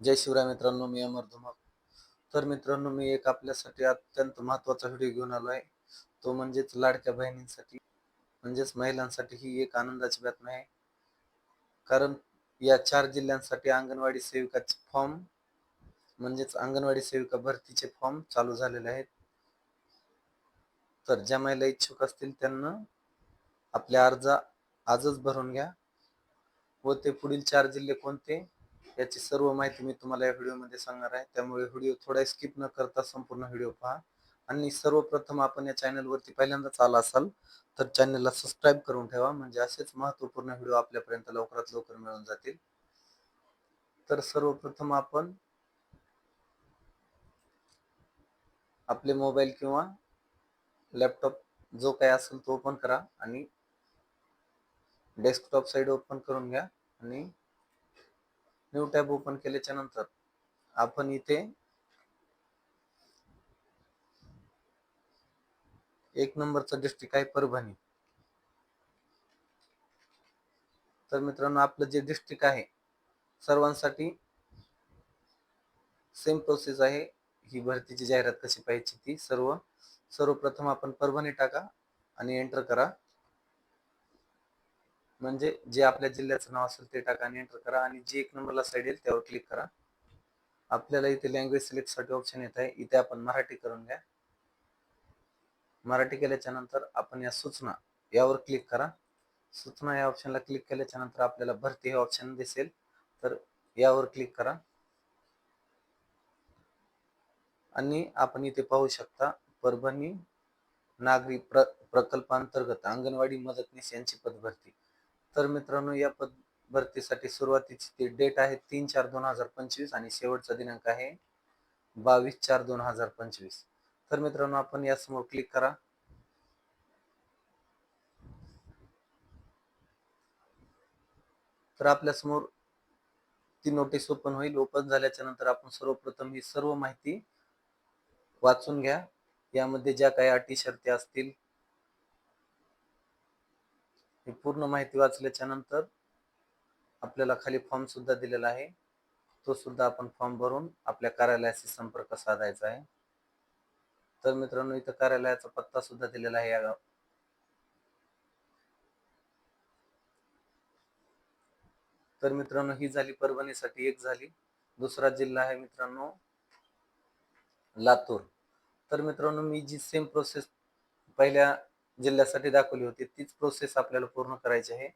जय शिवराय मित्रांनो मी अमर धुमाक तर मित्रांनो मी एक आपल्यासाठी अत्यंत महत्त्वाचा व्हिडिओ घेऊन आलो आहे तो म्हणजेच लाडक्या बहिणींसाठी म्हणजेच महिलांसाठी ही एक आनंदाची बातमी आहे. कारण या चार जिल्ह्यांसाठी अंगणवाडी सेविकाचे फॉर्म म्हणजेच अंगणवाडी सेविका भरतीचे फॉर्म चालू झालेले आहेत. तर ज्या महिला इच्छुक असतील त्यांना आपल्या अर्ज आजच भरून घ्या. व ते पुढील चार जिल्हे कोणते? याची सर्व माहिती मी तुम्हाला या व्हिडिओमध्ये सांगणार आहे. त्यामुळे व्हिडिओ थोडा स्किप न करता संपूर्ण व्हिडिओ पहा. आणि सर्वप्रथम आपण या चॅनलवरती पहिल्यांदाच आला असाल तर चॅनलला सबस्क्राईब करून ठेवा. म्हणजे असेच महत्त्वपूर्ण व्हिडिओ आपल्यापर्यंत लवकरात लवकर मिळून जातील. तर सर्वप्रथम आपण आपले मोबाईल किंवा लॅपटॉप जो काही असेल तो ओपन करा आणि डेस्कटॉप साईड ओपन करून घ्या. आणि न्यू टॅब ओपन केल्याच्यानंतर आपण इथे एक नंबरचा डिस्ट्रिक्ट आहे परभणी. तर मित्रांनो आपलं जे डिस्ट्रिक्ट आहे सर्वांसाठी सेम प्रोसेस आहे. ही भरतीची जाहिरात कशी पाहिजे ती सर्व सर्वप्रथम आपण परभणी टाका आणि एंटर करा. म्हणजे जे आपल्या जिल्ह्याचं नाव असेल ते टाका आणि एंटर करा आणि जी एक नंबरला साईड येईल त्यावर क्लिक करा. आपल्याला इथे लँग्वेज सिलेक्टसाठी ऑप्शन येत आहे. इथे आपण मराठी करून घ्या. मराठी केल्याच्यानंतर आपण या सूचना यावर क्लिक करा. सूचना या ऑप्शनला क्लिक केल्याच्यानंतर आपल्याला भरती हे ऑप्शन दिसेल. तर यावर क्लिक करा. आणि आपण इथे पाहू शकता परभणी नागरी प्र प्रकल्पांतर्गत अंगणवाडी मदतनीस यांची पदभरती. तर मित्रांनो या पद भरतीसाठी सुरुवातीची ती डेट आहे तीन चार दोन हजार पंचवीस आणि शेवटचा दिनांक आहे बावीस चार दोन हजार पंचवीस. तर मित्रांनो आपण यासमोर क्लिक करा. तर आपल्यासमोर ती नोटीस ओपन होईल. ओपन झाल्याच्यानंतर आपण सर्वप्रथम ही सर्व माहिती वाचून घ्या. यामध्ये ज्या काही अटी शर्ती असतील ही पूर्ण माहिती वाचल्याच्या नंतर आपल्याला खाली फॉर्म सुद्धा दिलेला आहे. तो सुद्धा आपण फॉर्म भरून आपल्या कार्यालयाशी संपर्क साधायचा आहे. तर मित्रांनो इथं कार्यालयाचा पत्ता सुद्धा दिलेला आहे या तर मित्रांनो ही झाली परभणीसाठी एक झाली. दुसरा जिल्हा आहे मित्रांनो लातूर. तर मित्रांनो मी जी सेम प्रोसेस पहिल्या जिल्ह्यासाठी दाखवली होती. तीच प्रोसेस आपल्याला पूर्ण करायची आहे.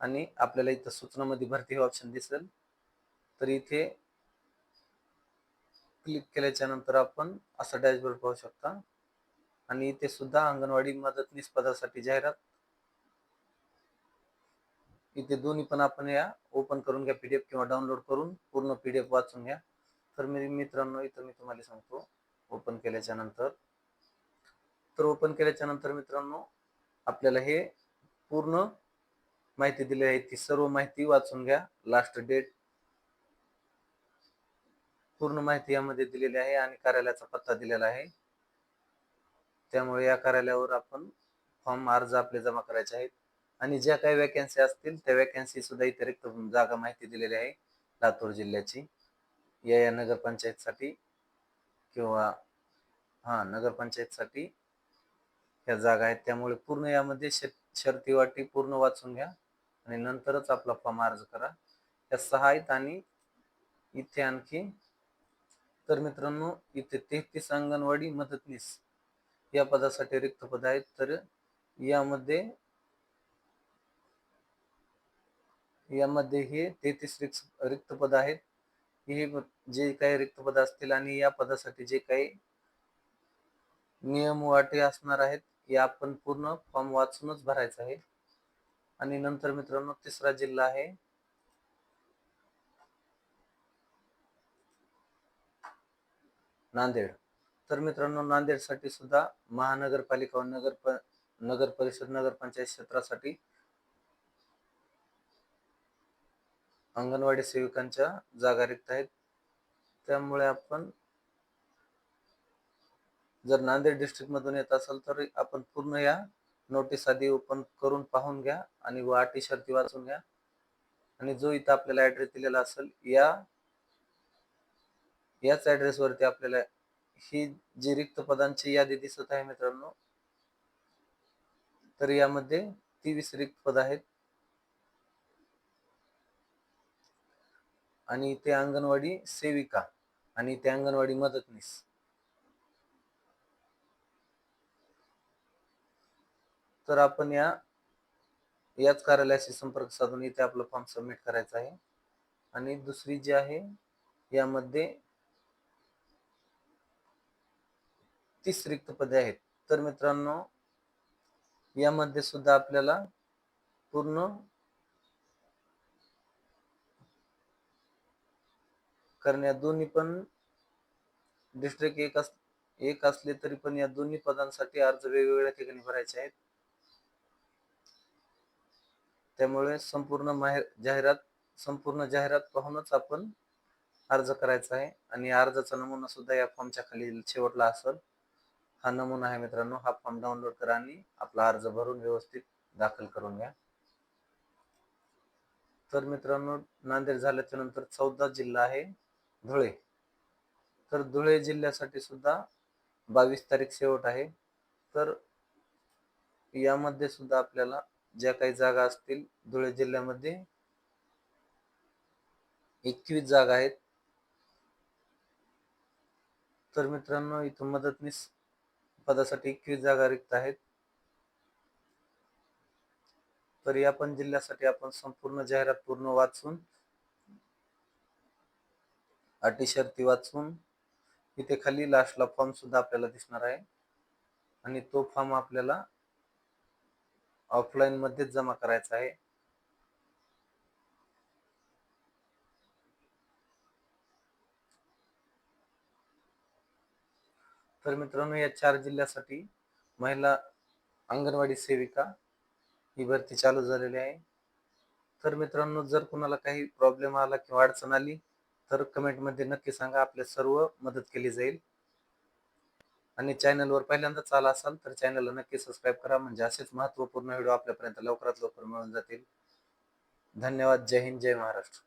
आणि आपल्याला इथं सूचनामध्ये भरती हे ऑप्शन दिसेल. तर इथे क्लिक केल्याच्यानंतर आपण असा डॅशबोर्ड पाहू शकता. आणि इथे सुद्धा अंगणवाडी मदतनीस पदासाठी जाहिरात. इथे दोन्ही पण आपण या ओपन करून घ्या पीडीएफ किंवा डाउनलोड करून पूर्ण पीडीएफ वाचून घ्या. तर मी मित्रांनो इथं मी तुम्हाला सांगतो ओपन केल्याच्यानंतर तर ओपन केल्याच्यानंतर मित्रांनो आपल्याला हे पूर्ण माहिती दिली आहे. ती सर्व माहिती वाचून घ्या. लास्ट डेट पूर्ण माहिती यामध्ये दिलेली आहे आणि कार्यालयाचा पत्ता दिलेला आहे. त्यामुळे या कार्यालयावर आपण फॉर्म अर्ज आपले जमा करायचे आहेत. आणि ज्या काही वॅकन्सी असतील त्या वॅकन्सी सुद्धा इथे रिक्त जागा माहिती दिलेली आहे लातूर जिल्ह्याची. या या नगरपंचायतसाठी किंवा हा नगरपंचायतसाठी ह्या जागा आहेत. त्यामुळे पूर्ण यामध्ये शर्ती वाटी पूर्ण वाचून घ्या आणि नंतरच आपला फॉर्म अर्ज करा. या सहा आहेत आणि इथे आणखी तर मित्रांनो इथे तेहतीस अंगणवाडी मदतनीस या पदासाठी रिक्त पद आहेत. तर यामध्ये यामध्ये हे तेहतीस रिक्त रिक्त पद आहेत. हे जे काही रिक्त पद असतील आणि या पदासाठी जे काही नियम वाटे असणार आहेत हे आपण पूर्ण फॉर्म वाचूनच भरायचा आहे. आणि नंतर मित्रांनो तिसरा जिल्हा आहे. नांदेड. तर मित्रांनो नांदेडसाठी सुद्धा महानगरपालिका व नगर नगर परिषद नगरपंचायत क्षेत्रासाठी अंगणवाडी सेविकांच्या जागा रिक्त आहेत. त्यामुळे आपण जर नांदेड डिस्ट्रिक्ट मधून येत असाल तर आपण पूर्ण या नोटीस आधी ओपन करून पाहून घ्या आणि व अटी शर्ती वाचून घ्या. आणि जो इथं आपल्याला ऍड्रेस दिलेला असेल या याच ऍड्रेस वरती आपल्याला ही जी रिक्त पदांची यादी दिसत आहे मित्रांनो तर यामध्ये तेवीस रिक्त पद आहेत. आणि ते अंगणवाडी सेविका आणि ते अंगणवाडी मदतनीस. तर आपण या याच कार्यालयाशी संपर्क साधून इथे आपलं फॉर्म सबमिट करायचा आहे. आणि दुसरी जी आहे यामध्ये तीस रिक्त पदे आहेत. तर मित्रांनो यामध्ये सुद्धा आपल्याला पूर्ण कारण या दोन्ही पण डिस्ट्रिक्ट एक अस एक असले तरी पण या दोन्ही पदांसाठी अर्ज वेगवेगळ्या ठिकाणी भरायचे आहेत. त्यामुळे संपूर्ण माहेर जाहिरात संपूर्ण जाहिरात पाहूनच आपण अर्ज करायचा आहे. आणि अर्जाचा नमुना सुद्धा या फॉर्मच्या खाली शेवटला असेल. हा नमुना आहे मित्रांनो हा फॉर्म डाउनलोड करा आणि आपला अर्ज भरून व्यवस्थित दाखल करून घ्या. तर मित्रांनो नांदेड झाल्याच्यानंतर चौदा जिल्हा आहे धुळे. तर धुळे जिल्ह्यासाठी सुद्धा बावीस तारीख शेवट आहे. तर यामध्ये सुद्धा आपल्याला ज्या काही जागा असतील धुळे जिल्ह्यामध्ये एकवीस जागा आहेत. तर मित्रांनो इथं मदतनीस पदासाठी एकवीस जागा रिक्त आहेत. तर या पण जिल्ह्यासाठी आपण संपूर्ण जाहिरात पूर्ण वाचून अटी शर्ती वाचून इथे खाली लास्टला फॉर्म सुद्धा आपल्याला दिसणार आहे. आणि तो फॉर्म आपल्याला ऑफलाईन मध्येच जमा करायचा आहे. तर मित्रांनो या चार जिल्ह्यासाठी महिला अंगणवाडी सेविका ही भरती चालू झालेली आहे. तर मित्रांनो जर कुणाला काही प्रॉब्लेम आला किंवा अडचण आली तर कमेंटमध्ये नक्की सांगा. आपल्या सर्व मदत केली जाईल. आणि चॅनलवर पहिल्यांदाच आला असाल तर चॅनलला नक्की सबस्क्राईब करा. म्हणजे असेच महत्त्वपूर्ण व्हिडिओ आपल्यापर्यंत लवकरात लवकर मिळून जातील. धन्यवाद. जय हिंद. जय महाराष्ट्र.